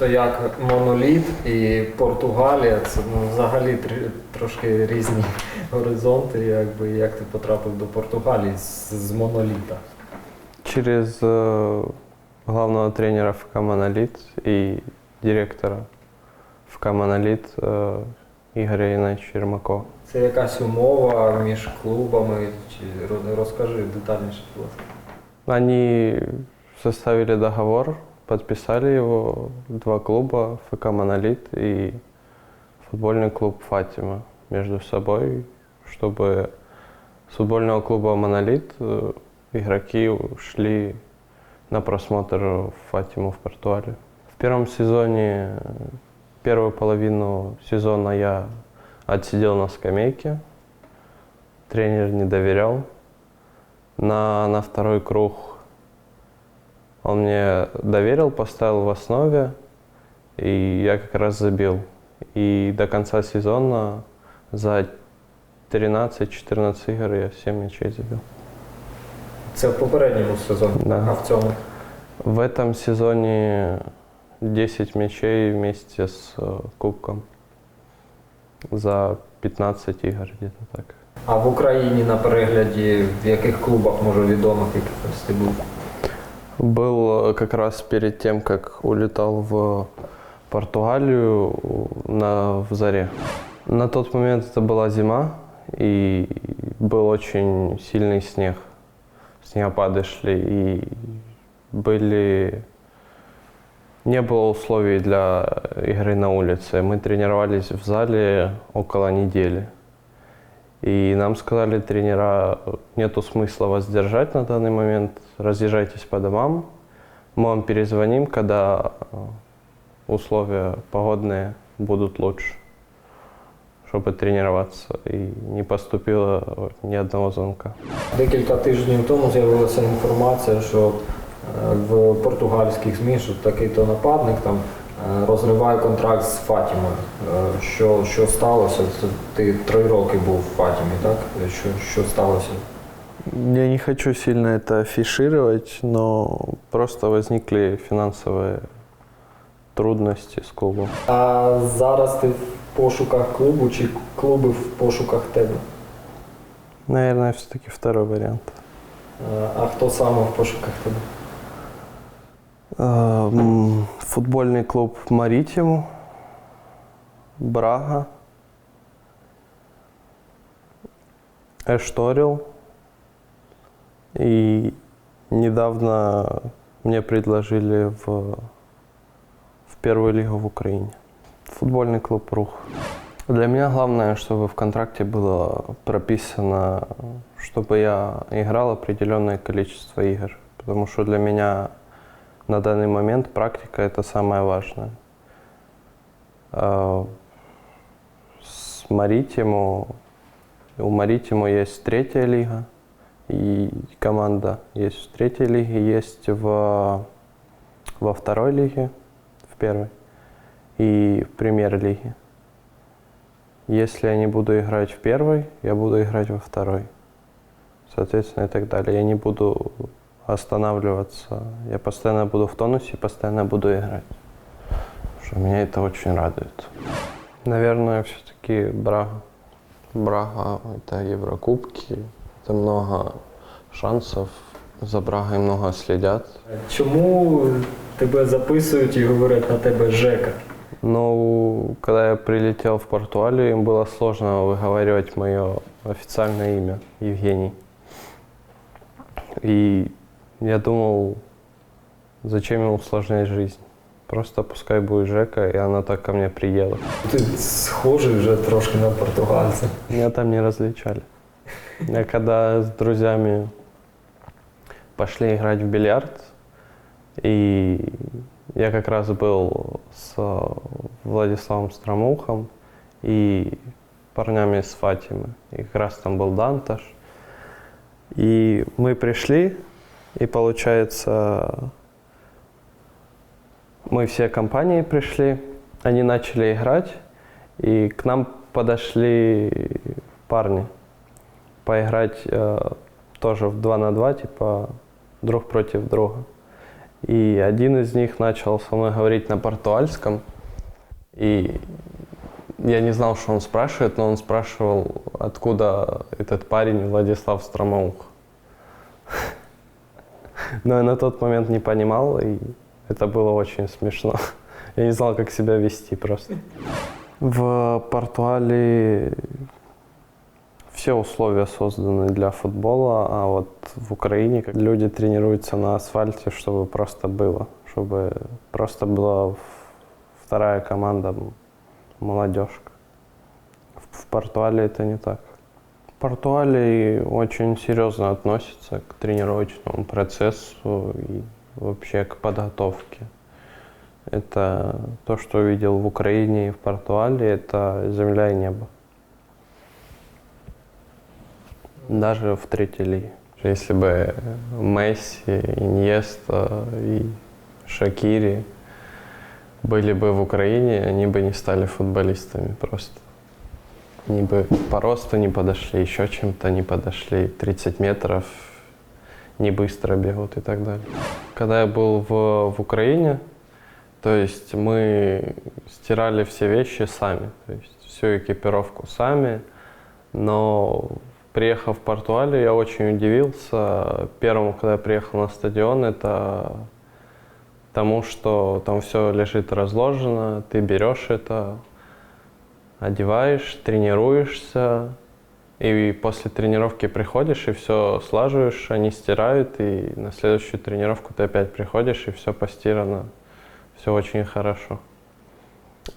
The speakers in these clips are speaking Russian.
То як моноліт і Португалія, це ну, взагалі трошки різні горизонти. Якби як ти потрапив до Португалії з, з моноліта? Через э, главного тренера ФК «Монолит» и директора ФК «Монолит» э, Игоря Геннадьевича Ермакова. Це якась умова між клубами? Чи розкажи детальніше, будь ласка. Они составили договор, подписали его, два клуба, ФК «Монолит» и футбольный клуб «Фатима» между собой, чтобы с футбольного клуба «Монолит» э, игроки шли на просмотр в Фатиму в Португалию. В первом сезоне, первую половину сезона я отсидел на скамейке, тренер не доверял. На, на второй круг он мне доверил, поставил в основе, и я как раз забил. И до конца сезона за 13-14 игр я 7 мячей забил. Це в попередньому сезоні, Да. а в цьому. В этом сезоне 10 мячей вместе с э, кубком за 15 игр где-то так. А в Україні на перегляді в яких клубах, може, відомих якихось ти був? Был э, как раз перед тем, как улетал в Португалию на, в Заре. На тот момент это была зима, и был очень сильный снег. Снегопады шли, и были... Не было условий для игры на улице. Мы тренировались в зале около недели. И нам сказали тренера, нету смысла вас держать на данный момент, разъезжайтесь по домам, мы вам перезвоним, когда э, условия погодные будут лучше, чтобы тренироваться. И не поступило э, ни одного звонка. Декілька тижнів тому з'явилася інформація, що е, в португальських ЗМІ, що такий-то нападник там е, розриває контракт з Фатімою. Е, Що, що сталося? Це Ти три роки був в Фатімі, так? Що, що сталося? Я не хочу сильно это афишировать, но просто возникли финансовые трудности с клубом. А зараз ти в пошуках клубу чи клуби в пошуках тебе? Наверное, все-таки второй вариант. Е, А хто саме в пошуках тебе? Эм, Футбольный клуб Маритиму, Брага, Эшторил. И недавно мне предложили в, в первую лигу в Украине. Футбольный клуб Рух. Для меня главное, чтобы в контракте было прописано, чтобы я играл определенное количество игр. Потому что для меня на данный момент практика это самое важное. А, С Маритиму, у Маритиму есть третья лига, и команда есть в третьей лиге, есть в, во второй лиге, в первой, и в премьер-лиге. Если я не буду играть в первой, я буду играть во второй. Соответственно, и так далее. Я не буду останавливаться. Я постоянно буду в тонусе, постоянно буду играть. Что меня это очень радует. Наверное, все-таки Брага. Брага – это Еврокубки, это много шансов. За Брагой много следят. Чому тебе записують і говорять на тебе Жека? Но когда я прилетел в Португалию, им было сложно выговаривать мое официальное имя Евгений. И я думал, зачем ему усложнять жизнь. Просто пускай будет Жека, и она так ко мне приела. Ти схожий вже трошки на португальця. Меня там не различали. Я когда с друзьями пошли играть в бильярд, и я как раз был с Владиславом Стромухом и парнями из Фатимы. И как раз там был Данташ. И мы пришли, и получается, мы все компании пришли, они начали играть, и к нам подошли парни поиграть э, тоже в 2 на 2, типа друг против друга. И один из них начал со мной говорить на португальском. И я не знал, что он спрашивает, но он спрашивал, откуда этот парень Владислав Стромаух. Но я на тот момент не понимал, и это было очень смешно. Я не знал, как себя вести просто. В Португалии все условия созданы для футбола, а вот в Украине как люди тренируются на асфальте, чтобы просто было, чтобы просто была вторая команда молодежка. В, Португалии это не так. В Португалии очень серьезно относятся к тренировочному процессу и вообще к подготовке. Это то, что увидел в Украине и в Португалии, это земля и небо. Даже в третьей лиге. Если бы Месси, Иньеста и Шакири были бы в Украине, они бы не стали футболистами просто. Они бы по росту не подошли, еще чем-то не подошли. 30 метров не быстро бегут и так далее. Когда я был в, в Украине, то есть мы стирали все вещи сами, то есть всю экипировку сами, но приехав в Португалию, я очень удивился. Первым, когда я приехал на стадион, это тому, что там все лежит разложено, ты берешь это, одеваешь, тренируешься, и после тренировки приходишь и все слаживаешь, они стирают, и на следующую тренировку ты опять приходишь, и все постирано, все очень хорошо.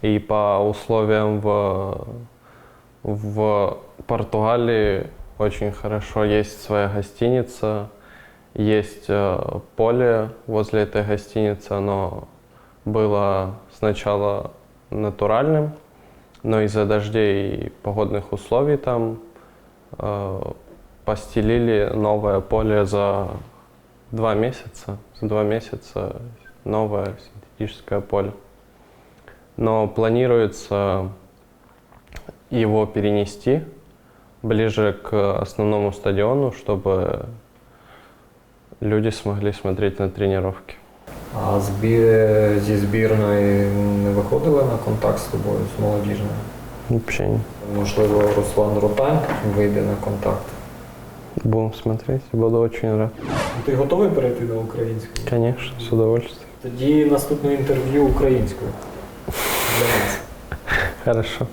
И по условиям в, в Португалии очень хорошо. Есть своя гостиница, есть э, поле возле этой гостиницы. Оно было сначала натуральным, но из-за дождей и погодных условий там э, постелили новое поле за два месяца. За два месяца новое синтетическое поле. Но планируется его перенести ближе к основному стадиону, чтобы люди смогли смотреть на тренировки. А зі збірної не виходили на контакт з тобою, з молодіжною? Не. Можливо, Руслан Ротань вийде на контакт. Будем смотреть, буду очень рад. Ти готовий перейти на українську? Конечно, с удовольствием. Тоді наступне інтерв'ю українською для нас. Хорошо.